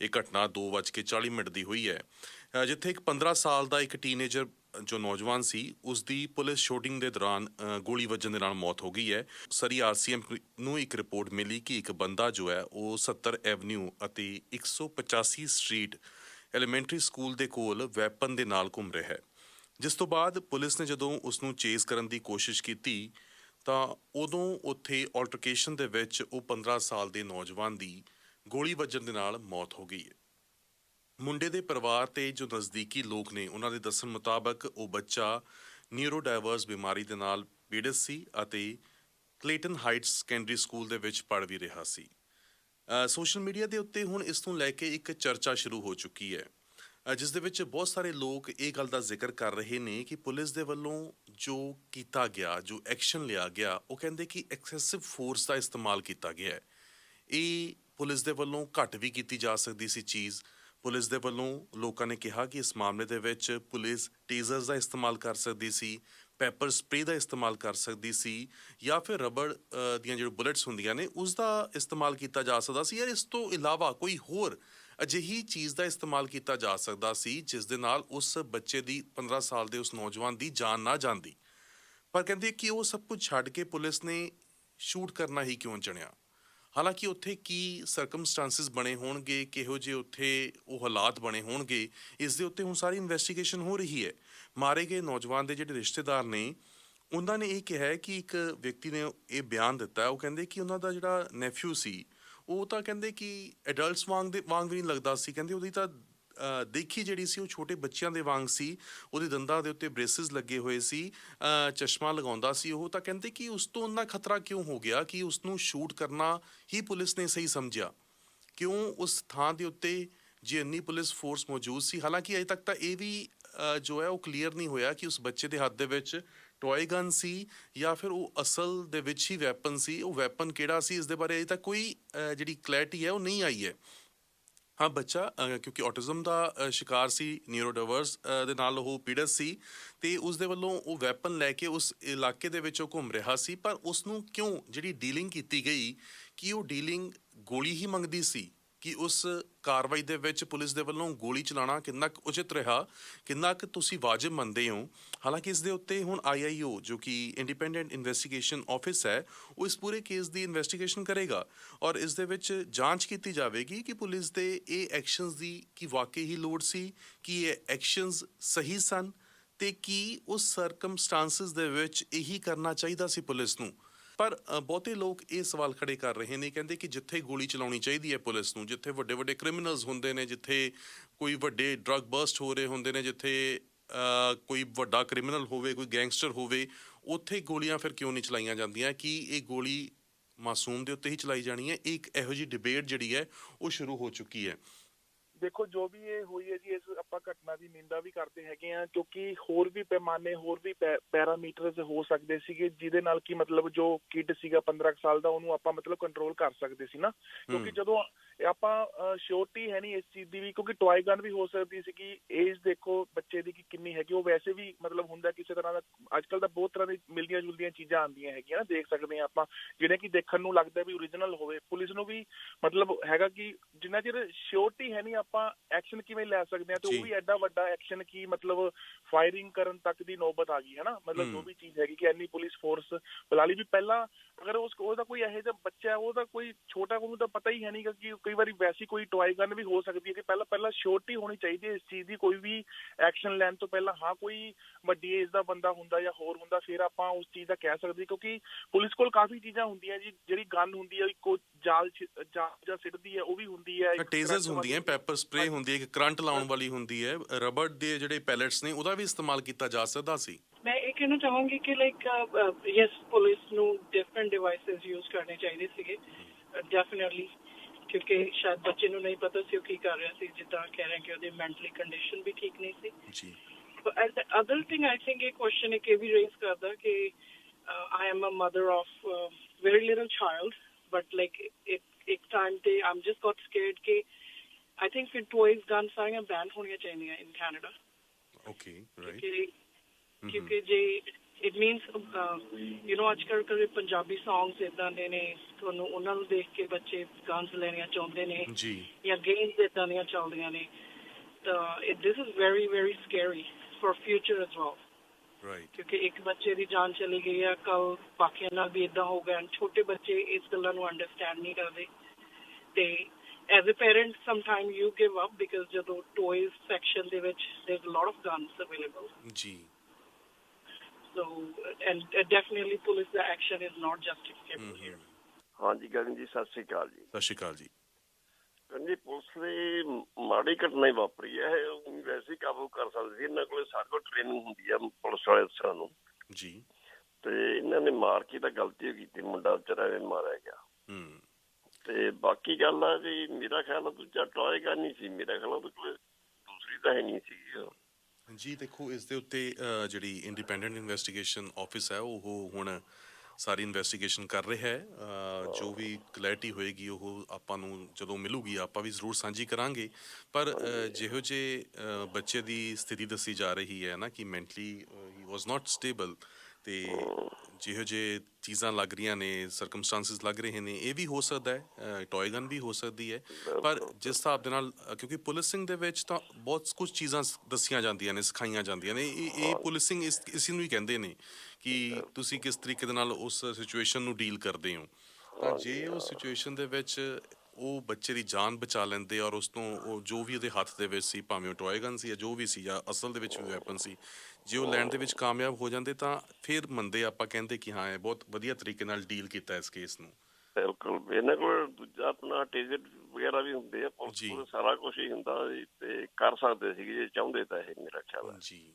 ਇਹ ਘਟਨਾ 2:40 ਮਿੰਟ ਦੀ ਹੋਈ ਹੈ। ਜਿੱਥੇ ਇੱਕ 15 ਸਾਲ ਦਾ ਇੱਕ ਟੀਨੇਜਰ ਜੋ ਨੌਜਵਾਨ ਸੀ ਉਸ ਦੀ ਪੁਲਿਸ ਸ਼ੂਟਿੰਗ ਦੇ ਦੌਰਾਨ ਗੋਲੀ ਵੱਜਣ ਦੇ ਨਾਲ ਮੌਤ ਹੋ ਗਈ ਹੈ। ਸਰੀ ਆਰਸੀਐਮ ਨੂੰ ਇੱਕ ਰਿਪੋਰਟ ਮਿਲੀ ਕਿ ਇੱਕ ਬੰਦਾ ਜੋ ਹੈ, ਉਹ 70 ਐਵਨਿਊ ਅਤੇ 185 ਸਟਰੀਟ ਐਲੀਮੈਂਟਰੀ ਸਕੂਲ ਦੇ ਕੋਲ ਵੈਪਨ ਦੇ ਨਾਲ ਘੁੰਮ ਰਿਹਾ ਹੈ। ਜਿਸ ਤੋਂ ਬਾਅਦ ਪੁਲਿਸ ਨੇ ਜਦੋਂ ਉਸ ਨੂੰ ਚੇਸ ਕਰਨ ਦੀ ਕੋਸ਼ਿਸ਼ ਕੀਤੀ, ਤਾਂ ਉਦੋਂ ਉੱਥੇ ਆਲਟਰਕੇਸ਼ਨ ਦੇ ਵਿੱਚ ਉਹ 15 ਸਾਲ ਦੇ ਨੌਜਵਾਨ ਦੀ ਗੋਲੀ ਵੱਜਣ ਦੇ ਨਾਲ ਮੌਤ ਹੋ ਗਈ ਹੈ। ਮੁੰਡੇ ਦੇ ਪਰਿਵਾਰ ਤੇ ਜੋ ਨਜ਼ਦੀਕੀ ਲੋਕ ਨੇ, ਉਹਨਾਂ ਦੇ ਦੱਸਣ ਮੁਤਾਬਕ ਉਹ ਬੱਚਾ ਨਿਊਰੋਡਾਇਵਰਸ ਬਿਮਾਰੀ ਦੇ ਨਾਲ ਪੀੜਤ ਸੀ ਅਤੇ ਕਲੇਟਨ ਹਾਈਟਸ ਸੈਕੰਡਰੀ ਸਕੂਲ ਦੇ ਵਿੱਚ ਪੜ੍ਹ ਵੀ ਰਿਹਾ ਸੀ। ਸੋਸ਼ਲ ਮੀਡੀਆ ਦੇ ਉੱਤੇ ਹੁਣ ਇਸ ਨੂੰ ਲੈ ਕੇ ਇੱਕ ਚਰਚਾ ਸ਼ੁਰੂ ਹੋ ਚੁੱਕੀ ਹੈ। ਜਿਸ ਦੇ ਵਿੱਚ ਬਹੁਤ ਸਾਰੇ ਲੋਕ ਇਹ ਗੱਲ ਦਾ ਜ਼ਿਕਰ ਕਰ ਰਹੇ ਨੇ ਕਿ ਪੁਲਿਸ ਦੇ ਵੱਲੋਂ ਜੋ ਕੀਤਾ ਗਿਆ, ਜੋ ਐਕਸ਼ਨ ਲਿਆ ਗਿਆ, ਉਹ ਕਹਿੰਦੇ ਕਿ ਐਕਸੈਸਿਵ ਫੋਰਸ ਦਾ ਇਸਤੇਮਾਲ ਕੀਤਾ ਗਿਆ ਹੈ। ਇਹ ਪੁਲਿਸ ਦੇ ਵੱਲੋਂ ਘੱਟ ਵੀ ਕੀਤੀ ਜਾ ਸਕਦੀ ਸੀ ਚੀਜ਼। ਪੁਲਿਸ ਦੇ ਵੱਲੋਂ ਲੋਕਾਂ ਨੇ ਕਿਹਾ ਕਿ ਇਸ ਮਾਮਲੇ ਦੇ ਵਿੱਚ ਪੁਲਿਸ ਟੇਜ਼ਰਸ ਦਾ ਇਸਤੇਮਾਲ ਕਰ ਸਕਦੀ ਸੀ, ਪੈਪਰ ਸਪਰੇ ਦਾ ਇਸਤੇਮਾਲ ਕਰ ਸਕਦੀ ਸੀ ਜਾਂ ਫਿਰ ਰਬੜ ਦੀਆਂ ਜਿਹੜੀ ਬੁਲੇਟਸ ਹੁੰਦੀਆਂ ਨੇ, ਉਸ ਦਾ ਇਸਤੇਮਾਲ ਕੀਤਾ ਜਾ ਸਕਦਾ ਸੀ। ਯਾਰ ਇਸ ਤੋਂ ਇਲਾਵਾ ਕੋਈ ਹੋਰ ਅਜਿਹੀ ਚੀਜ਼ ਦਾ ਇਸਤੇਮਾਲ ਕੀਤਾ ਜਾ ਸਕਦਾ ਸੀ, ਜਿਸ ਦੇ ਨਾਲ ਉਸ ਬੱਚੇ ਦੀ 15 ਸਾਲ ਦੇ ਉਸ ਨੌਜਵਾਨ ਦੀ ਜਾਨ ਨਾ ਜਾਂਦੀ। ਪਰ ਕਹਿੰਦੇ ਕਿ ਉਹ ਸਭ ਕੁਝ ਛੱਡ ਕੇ ਪੁਲਿਸ ਨੇ ਸ਼ੂਟ ਕਰਨਾ ਹੀ ਕਿਉਂ ਚੁਣਿਆ? ਹਾਲਾਂਕਿ ਉੱਥੇ ਕੀ ਸਰਕਮਸਟੈਂਸਸ ਬਣੇ ਹੋਣਗੇ, ਕਿਹੋ ਜਿਹੇ ਉੱਥੇ ਉਹ ਹਾਲਾਤ ਬਣੇ ਹੋਣਗੇ, ਇਸ ਦੇ ਉੱਤੇ ਹੁਣ ਸਾਰੀ ਇਨਵੈਸਟੀਗੇਸ਼ਨ ਹੋ ਰਹੀ ਹੈ। ਮਾਰੇ ਗਏ ਨੌਜਵਾਨ ਦੇ ਜਿਹੜੇ ਰਿਸ਼ਤੇਦਾਰ ਨੇ, ਉਹਨਾਂ ਨੇ ਇਹ ਕਿਹਾ ਕਿ ਇੱਕ ਵਿਅਕਤੀ ਨੇ ਇਹ ਬਿਆਨ ਦਿੱਤਾ, ਉਹ ਕਹਿੰਦੇ ਕਿ ਉਹਨਾਂ ਦਾ ਜਿਹੜਾ ਨੈਫਿਊ ਸੀ, ਉਹ ਤਾਂ ਕਹਿੰਦੇ ਕਿ ਐਡਲਟਸ ਵਾਂਗ ਦੇ, ਵਾਂਗ ਵੀ ਨਹੀਂ ਲੱਗਦਾ ਸੀ, ਕਹਿੰਦੇ ਉਹਦੀ ਤਾਂ ਦੇਖੀ ਜਿਹੜੀ ਸੀ ਉਹ ਛੋਟੇ ਬੱਚਿਆਂ ਦੇ ਵਾਂਗ ਸੀ। ਉਹਦੇ ਦੰਦਾਂ ਦੇ ਉੱਤੇ ਬ੍ਰੇਸਿਸ ਲੱਗੇ ਹੋਏ ਸੀ। ਚਸ਼ਮਾ ਲਗਾਉਂਦਾ ਸੀ ਉਹ। ਤਾਂ ਕਹਿੰਦੇ ਕਿ ਉਸ ਤੋਂ ਇੰਨਾ ਖਤਰਾ ਕਿਉਂ ਹੋ ਗਿਆ ਕਿ ਉਸ ਨੂੰ ਸ਼ੂਟ ਕਰਨਾ ਹੀ ਪੁਲਿਸ ਨੇ ਸਹੀ ਸਮਝਿਆ? ਕਿਉਂ ਉਸ ਥਾਂ ਦੇ ਉੱਤੇ ਜੇ ਇੰਨੀ ਪੁਲਿਸ ਫੋਰਸ ਮੌਜੂਦ ਸੀ? ਹਾਲਾਂਕਿ ਅਜੇ ਤੱਕ ਤਾਂ ਇਹ ਵੀ ਜੋ ਹੈ ਉਹ ਕਲੀਅਰ ਨਹੀਂ ਹੋਇਆ ਕਿ ਉਸ ਬੱਚੇ ਦੇ ਹੱਥ ਦੇ ਵਿੱਚ ਟੌਏ ਗਨ ਸੀ ਜਾਂ ਫਿਰ ਉਹ ਅਸਲ ਦੇ ਵਿੱਚ ਹੀ ਵੈਪਨ ਸੀ। ਉਹ ਵੈਪਨ ਕਿਹੜਾ ਸੀ? ਇਸ ਦੇ ਬਾਰੇ ਅਜੇ ਤੱਕ ਕੋਈ ਜਿਹੜੀ ਕਲੈਰਿਟੀ ਹੈ ਉਹ ਨਹੀਂ ਆਈ ਹੈ। ਹਾਂ, ਬੱਚਾ ਕਿਉਂਕਿ ਆਟਿਜ਼ਮ ਦਾ ਸ਼ਿਕਾਰ ਸੀ ਨਿਊਰੋਡਾਈਵਰਸ ਦੇ ਨਾਲ ਉਹ ਪੀੜਤ ਸੀ ਤੇ ਉਸ ਦੇ ਵੱਲੋਂ ਉਹ ਵੈਪਨ ਲੈ ਕੇ ਉਸ ਇਲਾਕੇ ਦੇ ਵਿੱਚ ਉਹ ਘੁੰਮ ਰਿਹਾ ਸੀ। ਪਰ ਉਸ ਨੂੰ ਕਿਉਂ ਜਿਹੜੀ ਡੀਲਿੰਗ ਕੀਤੀ ਗਈ, ਕਿ ਉਹ ਡੀਲਿੰਗ ਗੋਲੀ ਹੀ ਮੰਗਦੀ ਸੀ? ਕਿ ਉਸ ਕਾਰਵਾਈ ਦੇ ਵਿੱਚ ਪੁਲਿਸ ਦੇ ਵੱਲੋਂ ਗੋਲੀ ਚਲਾਉਣਾ ਕਿੰਨਾ ਕੁ ਉਚਿਤ ਰਿਹਾ, ਕਿੰਨਾ ਕੁ ਤੁਸੀਂ ਵਾਜਬ ਮੰਨਦੇ ਹੋ? ਹਾਲਾਂਕਿ ਇਸ ਦੇ ਉੱਤੇ ਹੁਣ ਆਈਆਈਓ ਜੋ ਕਿ ਇੰਡੀਪੈਂਡੈਂਟ ਇਨਵੈਸਟੀਗੇਸ਼ਨ ਆਫਿਸ ਹੈ, ਉਹ ਇਸ ਪੂਰੇ ਕੇਸ ਦੀ ਇਨਵੈਸਟੀਗੇਸ਼ਨ ਕਰੇਗਾ ਔਰ ਇਸ ਦੇ ਵਿੱਚ ਜਾਂਚ ਕੀਤੀ ਜਾਵੇਗੀ ਕਿ ਪੁਲਿਸ ਦੇ ਇਹ ਐਕਸ਼ਨਸ ਦੀ ਕੀ ਵਾਕਈ ਹੀ ਲੋੜ ਸੀ, ਕਿ ਇਹ ਐਕਸ਼ਨਸ ਸਹੀ ਸਨ ਤੇ ਕੀ ਉਸ ਸਰਕਮਸਟੈਂਸਸ ਦੇ ਵਿੱਚ ਇਹੀ ਕਰਨਾ ਚਾਹੀਦਾ ਸੀ ਪੁਲਿਸ ਨੂੰ। ਪਰ ਬਹੁਤੇ ਲੋਕ ਇਹ ਸਵਾਲ ਖੜੇ ਕਰ ਰਹੇ ਨੇ, ਕਹਿੰਦੇ ਕਿ ਜਿੱਥੇ ਗੋਲੀ ਚਲਾਉਣੀ ਚਾਹੀਦੀ ਹੈ ਪੁਲਿਸ ਨੂੰ, ਜਿੱਥੇ ਵੱਡੇ ਵੱਡੇ ਕ੍ਰਿਮੀਨਲਸ ਹੁੰਦੇ ਨੇ, ਜਿੱਥੇ ਕੋਈ ਵੱਡੇ ਡਰੱਗ ਬਰਸਟ ਹੋ ਰਹੇ ਹੁੰਦੇ ਨੇ, ਜਿੱਥੇ ਕੋਈ ਵੱਡਾ ਕ੍ਰਿਮੀਨਲ ਹੋਵੇ, ਕੋਈ ਗੈਂਗਸਟਰ ਹੋਵੇ, ਉੱਥੇ ਗੋਲੀਆਂ ਫਿਰ ਕਿਉਂ ਨਹੀਂ ਚਲਾਈਆਂ ਜਾਂਦੀਆਂ? ਕਿ ਇਹ ਗੋਲੀ ਮਾਸੂਮ ਦੇ ਉੱਤੇ ਹੀ ਚਲਾਈ ਜਾਣੀ ਹੈ? ਇੱਕ ਇਹੋ ਜਿਹੀ ਡਿਬੇਟ ਜਿਹੜੀ ਹੈ, ਉਹ ਸ਼ੁਰੂ ਹੋ ਚੁੱਕੀ ਹੈ। ਦੇਖੋ ਜੋ ਵੀ ਇਹ ਹੋਈ ਹੈ ਜੀ ਇਸ ਆਪਾਂ ਘਟਨਾ ਦੀ ਨਿੰਦਾ ਵੀ ਕਰਦੇ ਹੈਗੇ ਆ ਕਿਉਂਕਿ ਹੋਰ ਵੀ ਪੈਮਾਨੇ ਹੋਰ ਵੀ ਪੈਰਾਮੀਟਰਸ ਹੋ ਸਕਦੇ ਸੀਗੇ ਜਿਹਦੇ ਨਾਲ ਕੀ ਮਤਲਬ ਜੋ ਕਿਡ ਸੀਗਾ 15 ਕੁ ਸਾਲ ਦਾ ਉਹਨੂੰ ਆਪਾਂ ਮਤਲਬ ਕੰਟਰੋਲ ਕਰ ਸਕਦੇ ਸੀ ਨਾ। ਕਿਉਂਕਿ ਜਦੋਂ ਆਪਾਂ ਸ਼ੋਰਟੀ ਹੈ ਨਹੀਂ ਇਸ ਚੀਜ਼ ਦੀ ਵੀ ਕਿਉਂਕਿ ਟੌਏ ਗਨ ਵੀ ਹੋ ਸਕਦੀ ਸੀ ਕਿ ਏਜ ਦੇਖੋ ਬੱਚੇ ਦੀ ਕਿ ਕਿੰਨੀ ਹੈਗੀ ਉਹ ਵੈਸੇ ਵੀ ਮਤਲਬ ਹੁੰਦਾ ਕਿਸੇ ਤਰ੍ਹਾਂ ਦਾ ਅੱਜ ਕੱਲ ਤਾਂ ਬਹੁਤ ਤਰ੍ਹਾਂ ਦੀ ਮਿਲਦੀਆਂ ਜੁਲਦੀਆਂ ਚੀਜ਼ਾਂ ਆਉਂਦੀਆਂ ਹੈਗੀਆਂ ਨਾ ਦੇਖ ਸਕਦੇ ਆ ਆਪਾਂ ਜਿਹੜੇ ਕਿ ਦੇਖਣ ਨੂੰ ਲੱਗਦਾ ਵੀ ਓਰੀਜਨਲ ਹੋਵੇ ਪੁਲਿਸ ਨੂੰ ਵੀ ਮਤਲਬ ਹੈਗਾ ਕਿ ਜਿੰਨਾ ਚਿਰ ਸ਼ੋਰਟੀ ਹੈ ਨਹੀਂ ਆਪਾਂ ਐਕਸ਼ਨ ਕਿਵੇਂ ਲੈ ਸਕਦੇ ਆ ਤੇ। ਉਹ ਵੀ ਐਡਾ ਵੱਡਾ ਐਕਸ਼ਨ ਕੀ ਮਤਲਬ ਫਾਇਰਿੰਗ ਕਰਨ ਤੱਕ ਦੀ ਨੌਬਤ ਆ ਗਈ ਹੈ ਨਾ ਮਤਲਬ ਜੋ। ਵੀ ਚੀਜ਼ ਹੈਗੀ ਕਿ ਇੰਨੀ ਪੁਲਿਸ ਫੋਰਸ ਬੁਲਾ ਲਈ ਵੀ ਪਹਿਲਾਂ ਅਗਰ ਉਸ ਉਹਦਾ ਕੋਈ ਇਹੋ ਜਿਹਾ ਬੱਚਾ ਹੈ ਉਹਦਾ ਕੋਈ ਛੋਟਾ ਉਹਨੂੰ ਤਾਂ ਪਤਾ ਹੀ ਹੈ ਨਹੀਂ ਕਿ ਕਈ ਵਾਰੀ ਵੈਸੀ ਕੋਈ ਟੌਏ ਗਨ ਵੀ ਹੋ ਸਕਦੀ ਹੈ ਕਿ ਪਹਿਲਾਂ ਪਹਿਲਾਂ ਸ਼ੋਰਟੀ ਹੋਣੀ ਚਾਹੀਦੀ ਹੈ ਇਸ ਚੀਜ਼ ਦੀ ਕੋਈ ਵੀ ਐਕਸ਼ਨ ਲੈਣ ਤੋਂ ਪਹਿਲਾਂ। ਹਾਂ ਕੋਈ ਵੱਡੀ ਏਜ ਦਾ ਬੰਦਾ ਹੁੰਦਾ ਜਾਂ ਹੋਰ ਹੁੰਦਾ ਫਿਰ ਆਪਾਂ ਉਸ ਚੀਜ਼ ਦਾ ਕਹਿ ਸਕਦੇ ਕਿਉਂਕਿ ਪੁਲਿਸ ਕੋਲ ਕਾਫੀ ਚੀਜ਼ਾਂ ਹੁੰਦੀਆਂ ਜੀ ਜਿਹੜੀ ਗਨ ਹੁੰਦੀ ਹੈ ਇੱਕੋ ਜਾਲ ਜਾਲ ਜਾਂ ਸਿੱਟਦੀ ਹੈ ਉਹ ਵੀ ਹੁੰਦੀ ਹੈ ਟੇਜ਼ਰਸ ਹੁੰਦੀਆਂ ਪੈਪਰ ਸਪਰੇ ਹੁੰਦੀ ਹੈ ਇੱਕ ਕਰੰਟ ਲਾਉਣ ਵਾਲੀ ਹੁੰਦੀ ਹੈ। ਰਬੜ ਦੇ ਜਿਹੜੇ ਪੈਲੇਟਸ ਨੇ ਉਹਦਾ ਵੀ ਇਸਤੇਮਾਲ ਕੀਤਾ ਜਾ ਸਕਦਾ ਸੀ? ਮੈਂ ਕਹਿਣਾ ਚਾਹਾਂਗੀ ਕਿ ਲਾਈਕ ਯੈਸ ਪੁਲਿਸ ਨੂੰ ਡਿਫਰੈਂਟ ਡਿਵਾਈਸਸ ਯੂਜ਼ ਕਰਨੇ ਚਾਹੀਦੇ ਸੀਗੇ। ਡੈਫੀਨਿਟਲੀ ਕਿਉਂਕਿ ਸ਼ਾਇਦ ਬੱਚੇ ਨੂੰ ਨਹੀਂ ਪਤਾ ਸੀ ਉਹ ਕੀ ਕਰ ਰਿਹਾ ਸੀ ਜਿੱਦਾਂ ਕਹਿ ਰਹੇ ਕਿ ਉਹਦੀ ਮੈਂਟਲੀ ਕੰਡੀਸ਼ਨ ਵੀ ਠੀਕ ਨਹੀਂ ਸੀ। ਜੀ। And other thing I think ਇਹ ਕੁਐਸਚਨ ਇੱਕ ਇਹ ਵੀ ਰੇਜ਼ ਕਰਦਾ ਕਿ I am a mother of very little child but like ਇੱਕ ਟਾਈਮ ਤੇ ਆਮ ਜਸਟ ਗॉट ਸਕੇਅਰਡ ਕਿ ਆਈ ਥਿੰਕ ਫਿਰ ਟੋਇਜ਼ ਗਨ ਸਾਰੀਆਂ ਬੈਨ ਹੋਣੀਆਂ ਚਾਹੀਦੀਆਂ in Canada okay right Mm-hmm. ਕਿਉਂਕਿ ਜੇ ਇਟ ਮੀਨਸ ਯੂ نو ਅੱਜਕੱਲ ਕਦੇ ਪੰਜਾਬੀ ਸੌਂਗਸ ਇਦਾਂ ਦੇ ਨੇ ਤੁਹਾਨੂੰ ਉਹਨਾਂ ਨੂੰ ਦੇਖ ਕੇ ਬੱਚੇ ਗਾਣਸ ਲੈਣੀਆਂ ਚਾਹੁੰਦੇ ਨੇ ਜੀ। ਜਾਂ ਗੇਮਸ ਇਦਾਂ ਦੀਆਂ ਚੱਲਦੀਆਂ ਨੇ ਤਾਂ this is very very scary for future as well right ਕਿਉਂਕਿ ਇੱਕ ਬੱਚੇ ਦੀ ਜਾਨ ਚਲੀ ਗਈ ਆ ਕੱਲ ਬਾਕੀਆਂ ਨਾਲ ਵੀ ਇਦਾਂ ਹੋ ਗਿਆ ਛੋਟੇ ਬੱਚੇ ਇਸ ਗੱਲਾਂ ਨੂੰ ਅੰਡਰਸਟੈਂਡ ਨਹੀਂ ਕਰਦੇ। ਤੇ as a parent some time you give up because ਜਦੋਂ ਟੋਇਜ਼ ਸੈਕਸ਼ਨ ਦੇ ਵਿੱਚ there is lot of guns available ਜੀ। So, and uh, definitely police action is not justifiable hmm, here. ਹਾਂਜੀ ਗਗਨ ਜੀ ਸਤਿ ਸ੍ਰੀ ਅਕਾਲ ਜੀ। ਸਤਿ ਸ਼੍ਰੀ ਅਕਾਲ ਜੀ। ਜੀ ਪੁਲਿਸ ਦੇ ਮਾੜੀ ਘਟਨਾ ਹੀ ਵਾਪਰੀ ਹੈ। ਊਂ ਵੈਸੇ ਹੀ ਕਾਬੂ ਕਰ ਸਕਦੀ ਸੀ। ਇਹਨਾਂ ਕੋਲੇ ਸਾਡੇ ਕੋਲ ਟ੍ਰੇਨਿੰਗ ਹੁੰਦੀ ਆ ਪੁਲਿਸ ਵਾਲੇ ਅਫਸਰਾਂ ਨੂੰ। ਜੀ। ਤੇ ਇਹਨਾਂ ਨੇ ਮਾਰ ਕੇ ਤਾਂ ਗਲਤੀ ਹੋ ਕੀਤੀ ਮੁੰਡਾ ਵਿਚਾਰਾ ਐਵੇਂ ਮਾਰਿਆ ਗਿਆ। ਹਮ ਤੇ ਬਾਕੀ ਗੱਲ ਆ ਵੀ ਮੇਰਾ ਖਿਆਲ ਦੂਜਾ ਟੋਏਗਾ ਨਹੀਂ ਸੀ। ਮੇਰਾ ਖਿਆਲ ਦੂਸਰੀ ਤਾਂ ਹੈ ਨਹੀਂ ਸੀ। ਜੀ ਦੇਖੋ ਇਸ ਦੇ ਉੱਤੇ ਅ, ਜਿਹੜੀ ਇੰਡੀਪੈਂਡੈਂਟ ਇਨਵੈਸਟੀਗੇਸ਼ਨ ਆਫਿਸ ਹੈ ਉਹ ਹੁਣ ਸਾਰੀ ਇਨਵੈਸਟੀਗੇਸ਼ਨ ਕਰ ਰਿਹਾ ਹੈ। ਅ, ਜੋ ਵੀ ਕਲੈਰਿਟੀ ਹੋਏਗੀ ਉਹ ਆਪਾਂ ਨੂੰ ਜਦੋਂ ਮਿਲੂਗੀ ਆਪਾਂ ਵੀ ਜ਼ਰੂਰ ਸਾਂਝੀ ਕਰਾਂਗੇ। ਪਰ ਅ, ਜਿਹੋ ਜੇ ਅ, ਬੱਚੇ ਦੀ ਸਥਿਤੀ ਦੱਸੀ ਜਾ ਰਹੀ ਹੈ ਨਾ ਕਿ ਮੈਂਟਲੀ ਹੀ ਵਾਸ ਨਾਟ ਸਟੇਬਲ ਤੇ ਜਿਹੋ ਜੇ ਚੀਜ਼ਾਂ ਲੱਗ ਰਹੀਆਂ ਨੇ ਸਰਕਮਸਟੈਂਸਸ ਲੱਗ ਰਹੇ ਨੇ, ਇਹ ਵੀ ਹੋ ਸਕਦਾ ਹੈ ਟੋਇਗਨ ਵੀ ਹੋ ਸਕਦੀ ਹੈ। ਪਰ ਜਿਸ ਹਿਸਾਬ ਦੇ ਨਾਲ ਕਿਉਂਕਿ ਪੁਲਿਸਿੰਗ ਦੇ ਵਿੱਚ ਤਾਂ ਬਹੁਤ ਕੁਝ ਚੀਜ਼ਾਂ ਸ- ਦੱਸੀਆਂ ਜਾਂਦੀਆਂ ਨੇ, ਸਿਖਾਈਆਂ ਜਾਂਦੀਆਂ ਨੇ, ਇਹ ਇਹ ਪੁਲਿਸਿੰਗ ਇਸ ਇਸ ਨੂੰ ਹੀ ਕਹਿੰਦੇ ਨੇ ਕਿ ਤੁਸੀਂ ਕਿਸ ਤਰੀਕੇ ਦੇ ਨਾਲ ਉਸ ਸਿਚੁਏਸ਼ਨ ਨੂੰ ਡੀਲ ਕਰਦੇ ਹੋ। ਤਾਂ ਜੇ ਉਹ ਸਿਚੁਏਸ਼ਨ ਦੇ ਵਿੱਚ ਉਹ ਬੱਚੇ ਦੀ ਜਾਨ ਬਚਾ ਲੈਂਦੇ ਔਰ ਉਸ ਤੋਂ ਉਹ ਜੋ ਵੀ ਉਹਦੇ ਹੱਥ ਦੇ ਵਿੱਚ ਸੀ ਭਾਵੇਂ ਉਹ ਟੋਏ ਗਨ ਸੀ ਜਾਂ ਜੋ ਵੀ ਸੀ ਜਾਂ ਅਸਲ ਦੇ ਵਿੱਚ ਵੀ ਵੈਪਨ ਸੀ ਜੇ ਉਹ ਲੈਣ ਦੇ ਵਿੱਚ ਕਾਮਯਾਬ ਹੋ ਜਾਂਦੇ ਤਾਂ ਫਿਰ ਮੰਦੇ ਆਪਾਂ ਕਹਿੰਦੇ ਕਿ ਹਾਂ ਇਹ ਬਹੁਤ ਵਧੀਆ ਤਰੀਕੇ ਨਾਲ ਡੀਲ ਕੀਤਾ ਇਸ ਕੇਸ ਨੂੰ। ਬਿਲਕੁਲ। ਇਹਨਾਂ ਕੋਲ ਦੂਜਾ ਆਪਣਾ ਟਿਕਟ ਵਗੈਰਾ ਵੀ ਹੁੰਦੇ ਆ ਪੁਲਿਸ ਸਾਰਾ ਕੁਝ ਹੀ ਹੁੰਦਾ ਤੇ ਕਰ ਸਕਦੇ ਸੀਗੇ ਜੇ ਚਾਹੁੰਦੇ ਤਾਂ ਇਹ ਮੇਰਾ ਖਿਆਲ ਹੈ। ਜੀ।